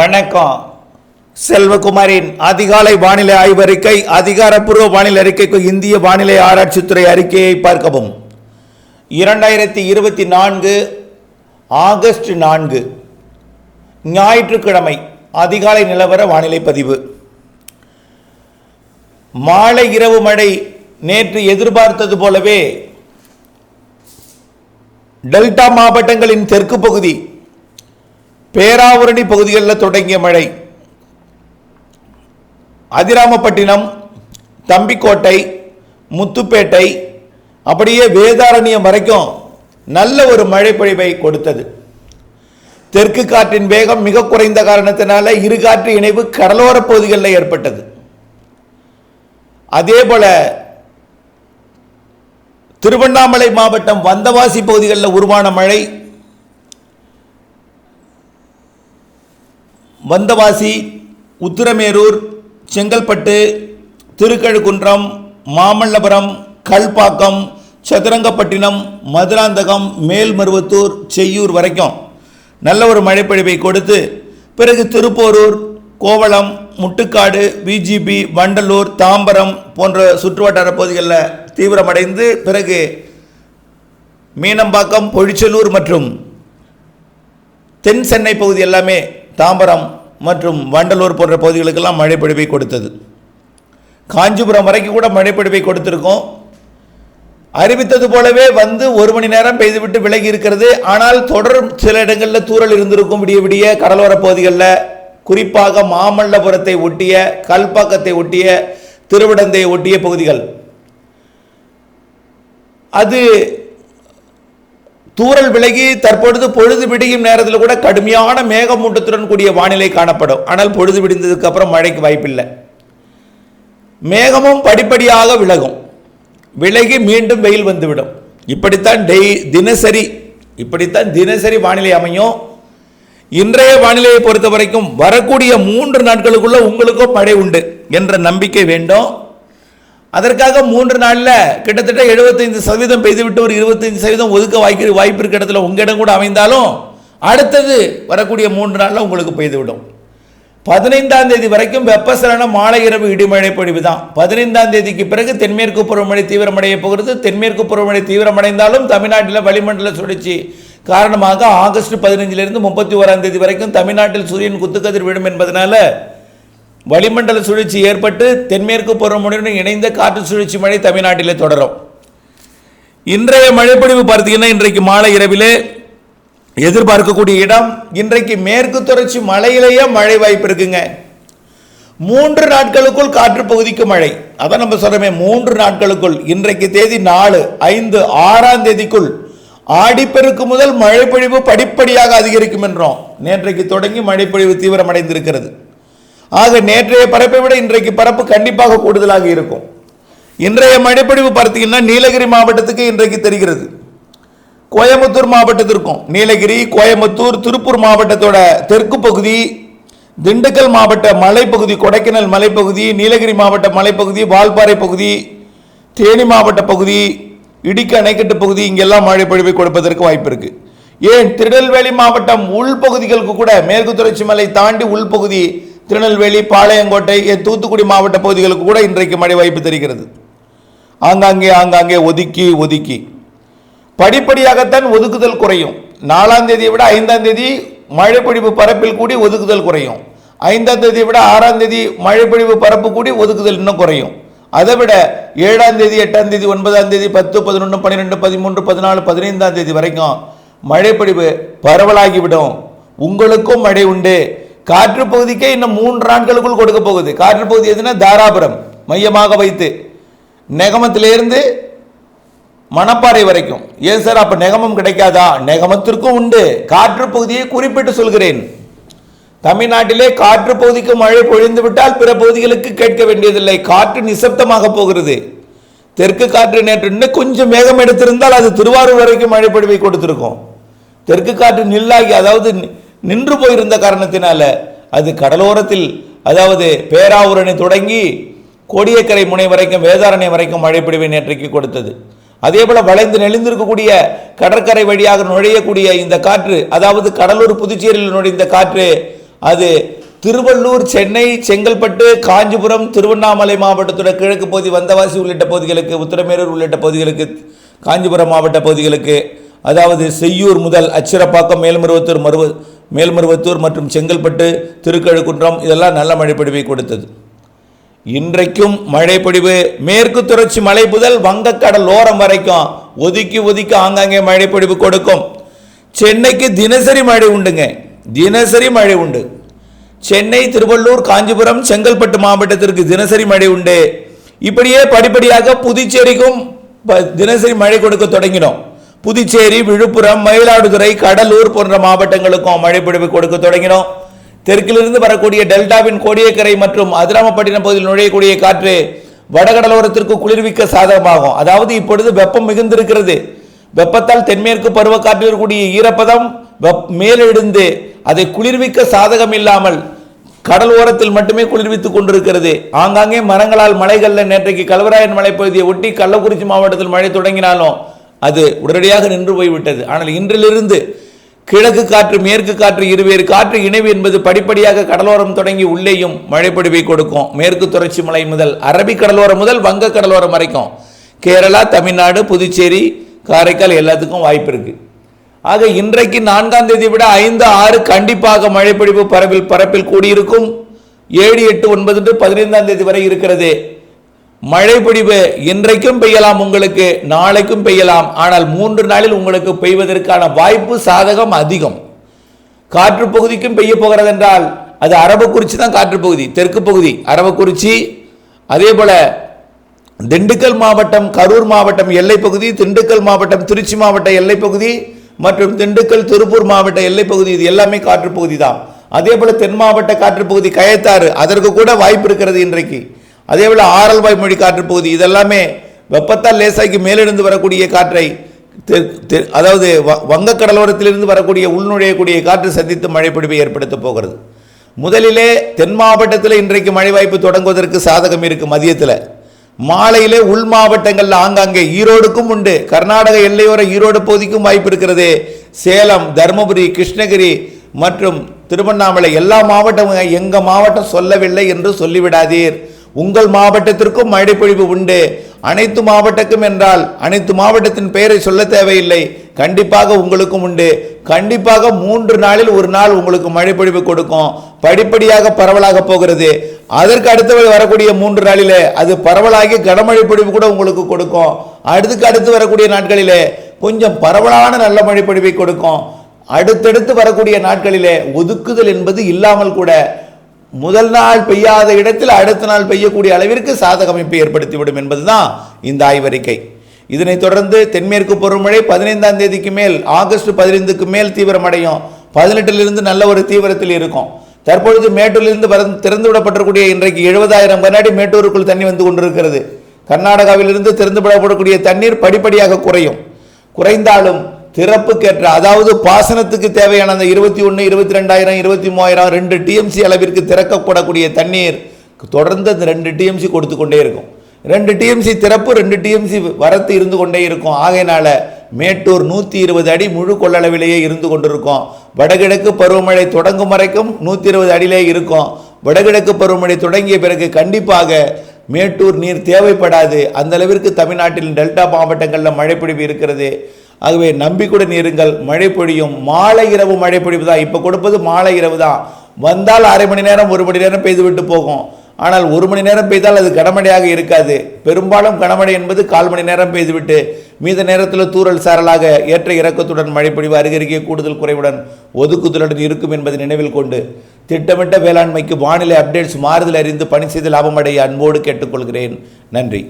வணக்கம். செல்வகுமாரின் அதிகாலை வானிலை ஆய்வறிக்கை அதிகாரப்பூர்வ வானிலை அறிக்கைக்கு இந்திய வானிலை ஆராய்ச்சித்துறை அறிக்கையை பார்க்கவும். இரண்டாயிரத்தி இருபத்தி நான்கு ஆகஸ்ட் நான்கு ஞாயிற்றுக்கிழமை அதிகாலை நிலவர வானிலை பதிவு. மாலை இரவு மழை நேற்று எதிர்பார்த்தது போலவே டெல்டா மாவட்டங்களின் தெற்கு பகுதி பேராவூரணி பகுதிகளில் தொடங்கிய மழை. அதிராமப்பட்டினம் தம்பிக்கோட்டை முத்துப்பேட்டை அப்படியே வேதாரண்யம் வரைக்கும் நல்ல ஒரு மழை பொழிவை கொடுத்தது. தெற்கு காற்றின் வேகம் மிக குறைந்த காரணத்தினால இரு காற்று இணைவு கடலோர பகுதிகளில் ஏற்பட்டது. அதே போல திருவண்ணாமலை மாவட்டம் வந்தவாசி பகுதிகளில் உருவான மழை வந்தவாசி உத்திரமேரூர் செங்கல்பட்டு திருக்கழுக்குன்றம் மாமல்லபுரம் கல்பாக்கம் சதுரங்கப்பட்டினம் மதுராந்தகம் மேல்மருவத்தூர் செய்யூர் வரைக்கும் நல்ல ஒரு மழைப்பொழிவை கொடுத்து பிறகு திருப்போரூர் கோவளம் முட்டுக்காடு விஜிபி வண்டலூர் தாம்பரம் போன்ற சுற்றுவட்டார பகுதிகளில் தீவிரமடைந்து பிறகு மீனம்பாக்கம் பொழிச்சலூர் மற்றும் தென் சென்னை பகுதி எல்லாமே தாம்பரம் மற்றும் வண்டலூர் போன்ற பகுதிகளுக்கெல்லாம் மழைப்பொழிவை கொடுத்தது. காஞ்சிபுரம் வரைக்கும் கூட மழைப்பொழிவை கொடுத்திருக்கோம். அறிவித்தது போலவே வந்து ஒரு மணி நேரம் பெய்துவிட்டு விலகி இருக்கிறது. ஆனால் தொடர் சில இடங்களில் தூரல் இருந்திருக்கும். விடிய விடிய கடலோர பகுதிகளில் குறிப்பாக மாமல்லபுரத்தை ஒட்டிய கல்பாக்கத்தை ஒட்டிய திருவிடந்தையை ஒட்டிய பகுதிகள். அது தூறல் விலகி தற்பொழுது பொழுது விடியும் நேரத்தில் கூட கடுமையான மேகமூட்டத்துடன் கூடிய வானிலை காணப்படும். ஆனால் பொழுது விடிந்ததுக்கு அப்புறம் மழைக்கு வாய்ப்பில்லை. மேகமும் படிப்படியாக விலகும். விலகி மீண்டும் வெயில் வந்துவிடும். இப்படித்தான் டெய் தினசரி இப்படித்தான் தினசரி வானிலை அமையும். இன்றைய வானிலையை பொறுத்த வரைக்கும் வரக்கூடிய மூன்று நாட்களுக்குள்ள உங்களுக்கும் மழை உண்டு என்ற நம்பிக்கை வேண்டும். அதற்காக மூன்று நாளில் கிட்டத்தட்ட 75% சதவீதம் பெய்துவிட்டு ஒரு 25% சதவீதம் ஒதுக்க வாய்க்கு வாய்ப்பு இருக்க இடத்துல உங்கள் இடம் கூட அமைந்தாலும் அடுத்தது வரக்கூடிய மூன்று நாளில் உங்களுக்கு பெய்துவிடும். பதினைந்தாம் தேதி வரைக்கும் வெப்பசலன மாலை இரவு இடிமழை பொழிவு தான். பதினைந்தாம் தேதிக்கு பிறகு தென்மேற்கு பருவமழை தீவிரமடைய போகிறது. தென்மேற்கு பருவமழை தீவிரமடைந்தாலும் தமிழ்நாட்டில் வளிமண்டல சுழற்சி காரணமாக ஆகஸ்ட் பதினைஞ்சிலிருந்து முப்பத்தி ஓராம் தேதி வரைக்கும் தமிழ்நாட்டில் சூரியன் குத்துக்கதிர் விடும் என்பதனால வளிமண்டல சுழற்சி ஏற்பட்டு தென்மேற்கு பருவமழையுடன் இணைந்த காற்று சுழற்சி மழை தமிழ்நாட்டிலே தொடரும். இன்றைய மழைப்பொழிவு பார்த்தீங்கன்னா இன்றைக்கு மாலை இரவிலே எதிர்பார்க்கக்கூடிய இடம் இன்றைக்கு மேற்கு தொடர்ச்சி மலையிலேயே மழை வாய்ப்பு இருக்குங்க. மூன்று நாட்களுக்குள் காற்று பகுதிக்கு மழை. அதான் நம்ம சொல்றோமே மூன்று நாட்களுக்குள். இன்றைக்கு தேதி நாலு ஐந்து ஆறாம் தேதிக்குள் ஆடிப்பெருக்கு முதல் மழைப்பொழிவு படிப்படியாக அதிகரிக்கும் என்றோம். நேற்றைக்கு தொடங்கி மழைப்பொழிவு தீவிரமடைந்திருக்கிறது. ஆக நேற்றைய பரப்பை விட இன்றைக்கு பரப்பு கண்டிப்பாக கூடுதலாக இருக்கும். இன்றைய மழைப்பொழிவு பார்த்தீங்கன்னா நீலகிரி மாவட்டத்துக்கு இன்றைக்கு தெரிகிறது. கோயம்புத்தூர் மாவட்டத்திற்கும் நீலகிரி கோயம்புத்தூர் திருப்பூர் மாவட்டத்தோட தெற்கு பகுதி திண்டுக்கல் மாவட்ட மலைப்பகுதி கொடைக்கானல் மலைப்பகுதி நீலகிரி மாவட்ட மலைப்பகுதி வால்பாறை பகுதி தேனி மாவட்ட பகுதி இடுக்கி அணைக்கட்டு பகுதி இங்கெல்லாம் மழை பொழிவை கொடுப்பதற்கு வாய்ப்பு இருக்கு ஏன்? திருநெல்வேலி மாவட்டம் உள்பகுதிகளுக்கு கூட மேற்கு தொடர்ச்சி மலை தாண்டி உள்பகுதி திருநெல்வேலி பாளையங்கோட்டை தூத்துக்குடி மாவட்ட பகுதிகளுக்கு கூட இன்றைக்கு மழை வாய்ப்பு தெரிகிறது. ஆங்காங்கே ஆங்காங்கே ஒதுக்கி ஒதுக்கி. படிப்படியாகத்தான் ஒதுக்குதல் குறையும். நாலாம் தேதியை விட ஐந்தாம் தேதி மழைப்பொழிவு பரப்பில் கூடி ஒதுக்குதல் குறையும். ஐந்தாம் தேதியை விட ஆறாம் தேதி மழைப்பொழிவு பரப்பு கூடி ஒதுக்குதல் இன்னும் குறையும். அதை விட ஏழாம் தேதி எட்டாம் தேதி ஒன்பதாம் தேதி பத்து பதினொன்று பன்னிரெண்டு பதிமூன்று பதினாலு பதினைந்தாம் தேதி வரைக்கும் மழைப்பொழிவு பரவலாகிவிடும். உங்களுக்கும் மழை உண்டு. காற்று பகுதிக்கே இன்னும் மூன்று நாட்களுக்குள் கொடுக்க போகுது. காற்று பகுதி எதுனா தாராபுரம். மையமாக வைத்து நெகமத்திலிருந்து மணப்பாறை வரைக்கும். ஏன் சார் அப்ப நெகமம் கிடைக்காதா? நெகமத்திற்கும் உண்டு. காற்று பகுதியை குறிப்பிட்டு சொல்கிறேன். தமிழ்நாட்டிலே காற்று பகுதிக்கு மழை பொழிந்து விட்டால் பிற பகுதிகளுக்கு கேட்க வேண்டியதில்லை. காற்று நிசப்தமாக போகிறது. தெற்கு காற்று நேற்று இன்னும் கொஞ்சம் மேகம் எடுத்திருந்தால் அது திருவாரூர் வரைக்கும் மழை பொழிவை கொடுத்திருக்கும். தெற்கு காற்று நில்லாகி அதாவது நின்று போயிருந்த காரணத்தினால அது கடலோரத்தில் அதாவது பேராவூரணி தொடங்கி கோடியக்கரை முனை வரைக்கும் வேதாரணை வரைக்கும் மழைப்பிடிவை நேற்றைக்கு கொடுத்தது. அதே போல வளைந்து நெளிந்திருக்கக்கூடிய கடற்கரை வழியாக நுழையக்கூடிய இந்த காற்று அதாவது கடலூர் புதுச்சேரியில் நுழைந்த காற்று அது திருவள்ளூர் சென்னை செங்கல்பட்டு காஞ்சிபுரம் திருவண்ணாமலை மாவட்டத்தோட கிழக்கு பகுதி வந்தவாசி உள்ளிட்ட பகுதிகளுக்கு உத்தரமேரூர் உள்ளிட்ட பகுதிகளுக்கு காஞ்சிபுரம் மாவட்ட பகுதிகளுக்கு அதாவது செய்யூர் முதல் அச்சிரப்பாக்கம் மேல்மருவத்தூர் மருவ மேல்மருவத்தூர் மற்றும் செங்கல்பட்டு திருக்கழுக்குன்றம் இதெல்லாம் நல்ல மழைப்பொழிவை கொடுத்தது. இன்றைக்கும் மழைப்பொழிவு மேற்கு தொடர்ச்சி மலை முதல் வங்கக்கடல் ஓரம் வரைக்கும் ஒதுக்கி ஒதுக்கி ஆங்காங்கே மழைப்பொழிவு கொடுக்கும். சென்னைக்கு தினசரி மழை உண்டுங்க. தினசரி மழை உண்டு. சென்னை திருவள்ளூர் காஞ்சிபுரம் செங்கல்பட்டு மாவட்டத்திற்கு தினசரி மழை உண்டு. இப்படியே படிப்படியாக புதுச்சேரிக்கும் ப- தினசரி மழை கொடுக்க தொடங்கினோம். புதுச்சேரி விழுப்புரம் மயிலாடுதுறை கடலூர் போன்ற மாவட்டங்களுக்கும் மழைப்பொழிவு கொடுக்க தொடங்கினோம். தெற்கிலிருந்து வரக்கூடிய டெல்டாவின் கோடியக்கரை மற்றும் அதிராமப்பட்டினம் பகுதியில் நுழையக்கூடிய காற்று வடகடலோரத்திற்கு குளிர்விக்க சாதகமாகும். அதாவது இப்பொழுது வெப்பம் மிகுந்திருக்கிறது. வெப்பத்தால் தென்மேற்கு பருவக்காற்றில் இருக்கக்கூடிய ஈரப்பதம் வெப் மேலெழுந்து அதை குளிர்விக்க சாதகம் இல்லாமல் கடல் ஓரத்தில் மட்டுமே குளிர்வித்துக் கொண்டிருக்கிறது. ஆங்காங்கே மரங்களால் மலைகள்ல நேற்றைக்கு கல்வராயன் மலைப்பகுதியை ஒட்டி கள்ளக்குறிச்சி மாவட்டத்தில் மழை தொடங்கினாலும் அது உடனடியாக நின்று போய்விட்டது. ஆனால் இன்றிலிருந்து கிழக்கு காற்று மேற்கு காற்று இருவேறு காற்று இணைவு என்பது படிப்படியாக கடலோரம் தொடங்கி உள்ளேயும் மழைப்பொழிவை கொடுக்கும். மேற்கு தொடர்ச்சி மலை முதல் அரபிக் கடலோரம் முதல் வங்க கடலோரம் வரைக்கும் கேரளா தமிழ்நாடு புதுச்சேரி காரைக்கால் எல்லாத்துக்கும் வாய்ப்பு இருக்கு. ஆக இன்றைக்கு நான்காம் தேதி விட ஐந்து ஆறு கண்டிப்பாக மழைப்பொழிவு பரப்பில் பரப்பில் கூடியிருக்கும். ஏழு எட்டு ஒன்பது பதினைந்தாம் தேதி வரை இருக்கிறது. மழை பொழிவு இன்றைக்கும் பெய்யலாம் உங்களுக்கு நாளைக்கும் பெய்யலாம். ஆனால் மூன்று நாளில் உங்களுக்கு பெய்வதற்கான வாய்ப்பு சாதகம் அதிகம். காற்று பகுதிக்கும் பெய்ய போகிறது என்றால் அது அரபக்குறிச்சி தான் காற்று பகுதி தெற்கு பகுதி அரபக்குறிச்சி அதே போல திண்டுக்கல் மாவட்டம் கரூர் மாவட்டம் எல்லைப்பகுதி திண்டுக்கல் மாவட்டம் திருச்சி மாவட்ட எல்லைப்பகுதி மற்றும் திண்டுக்கல் திருப்பூர் மாவட்ட எல்லைப்பகுதி இது எல்லாமே காற்று பகுதி தான். அதே போல தென் மாவட்ட காற்று பகுதி கயத்தாறு அதற்கு கூட வாய்ப்பு இருக்கிறது இன்றைக்கு. அதே போல் ஆரல்வாய் மொழி காற்று பகுதி. இதெல்லாமே வெப்பத்தால் லேசாக்கி மேலிருந்து வரக்கூடிய காற்றை தெ- அதாவது வ- கடலோரத்திலிருந்து வரக்கூடிய உள்நுழையக்கூடிய காற்று சந்தித்து மழைப்பொழிவை ஏற்படுத்த போகிறது. முதலிலே தென் மாவட்டத்தில் இன்றைக்கு மழை வாய்ப்பு தொடங்குவதற்கு சாதகம் இருக்கு மதியத்தில். மாலையிலே உள் மாவட்டங்களில் ஆங்காங்கே ஈரோடுக்கும் உண்டு. கர்நாடக எல்லையோர ஈரோடு பகுதிக்கும் வாய்ப்பு இருக்கிறது. சேலம் தருமபுரி கிருஷ்ணகிரி மற்றும் திருவண்ணாமலை எல்லா மாவட்டமும் எங்கள் மாவட்டம் சொல்லவில்லை என்று சொல்லிவிடாதீர். உங்கள் மாவட்டத்திற்கும் மழைப்பொழிவு உண்டு. அனைத்து மாவட்டக்கும் என்றால் அனைத்து மாவட்டத்தின் பெயரை சொல்ல தேவையில்லை. கண்டிப்பாக உங்களுக்கும் உண்டு. கண்டிப்பாக மூன்று நாளில் ஒரு நாள் உங்களுக்கு மழைப்பொழிவு கொடுக்கும். படிப்படியாக பரவலாக போகிறது. அதற்கு அடுத்து வரக்கூடிய மூன்று நாளிலே அது பரவலாகி கனமழை பொழிவு கூட உங்களுக்கு கொடுக்கும். அடுத்துக்கு அடுத்து வரக்கூடிய நாட்களிலே கொஞ்சம் பரவலான நல்ல மழை பொழிவை கொடுக்கும். அடுத்தடுத்து வரக்கூடிய நாட்களிலே ஒதுக்குதல் என்பது இல்லாமல் கூட முதல் நாள் பெய்யாத இடத்தில் அடுத்த நாள் பெய்யக்கூடிய அளவிற்கு சாதக அமைப்பை ஏற்படுத்திவிடும் என்பதுதான் இந்த ஆய்வறிக்கை. இதனைத் தொடர்ந்து தென்மேற்கு பருவமழை பதினைந்தாம் தேதிக்கு மேல் ஆகஸ்ட் பதினைந்துக்கு மேல் தீவிரமடையும். பதினெட்டிலிருந்து நல்ல ஒரு தீவிரத்தில் இருக்கும். தற்பொழுது மேட்டூரிலிருந்து வர திறந்து விடப்பட்டிருக்கூடிய இன்றைக்கு எழுபதாயிரம் கண்ணாடி மேட்டூருக்குள் தண்ணி வந்து கொண்டிருக்கிறது. கர்நாடகாவிலிருந்து திறந்து விடப்படக்கூடிய தண்ணீர் படிப்படியாக குறையும். குறைந்தாலும் திறப்புக்கேற்ற அதாவது பாசனத்துக்கு தேவையான அந்த இருபத்தி ஒன்று இருபத்தி ரெண்டாயிரம் இருபத்தி மூவாயிரம் ரெண்டு டிஎம்சி அளவிற்கு திறக்கப்படக்கூடிய தண்ணீர் தொடர்ந்து அந்த ரெண்டு டிஎம்சி கொடுத்து கொண்டே இருக்கும். ரெண்டு டிஎம்சி திறப்பு ரெண்டு டிஎம்சி வரத்து இருந்து கொண்டே இருக்கும். ஆகையினால மேட்டூர் நூற்றி இருபது அடி முழு கொள்ளளவிலேயே இருந்து கொண்டிருக்கும். வடகிழக்கு பருவமழை தொடங்கும் வரைக்கும் நூற்றி இருபது அடியிலே இருக்கும். வடகிழக்கு பருவமழை தொடங்கிய பிறகு கண்டிப்பாக மேட்டூர் நீர் தேவைப்படாது. அந்த அளவிற்கு தமிழ்நாட்டில் டெல்டா மாவட்டங்களில் மழைப்பொழிவு இருக்கிறது. ஆகவே நம்பிக்கையுடன் இருங்கள் மழை பொழியும். மாலை இரவு மழை பொழிவு தான் இப்போ கொடுப்பது மாலை இரவு தான் வந்தால் அரை மணி நேரம் ஒரு மணி நேரம் பெய்து விட்டு போகும். ஆனால் ஒரு மணி நேரம் பெய்தால் அது கனமழையாக இருக்காது. பெரும்பாலும் கனமழை என்பது கால் மணி நேரம் பெய்துவிட்டு மீத நேரத்தில் தூறல் சாரலாக ஏற்ற இறக்கத்துடன் மழைப்பொழிவு அருகருகே கூடுதல் குறைவுடன் ஒதுக்குதலுடன் இருக்கும் என்பதை நினைவில் கொண்டு திட்டமிட்ட வேளாண்மைக்கு வானிலை அப்டேட்ஸ் மாறுதல் அறிந்து பணி செய்து லாபமடைய அன்போடு கேட்டுக்கொள்கிறேன். நன்றி.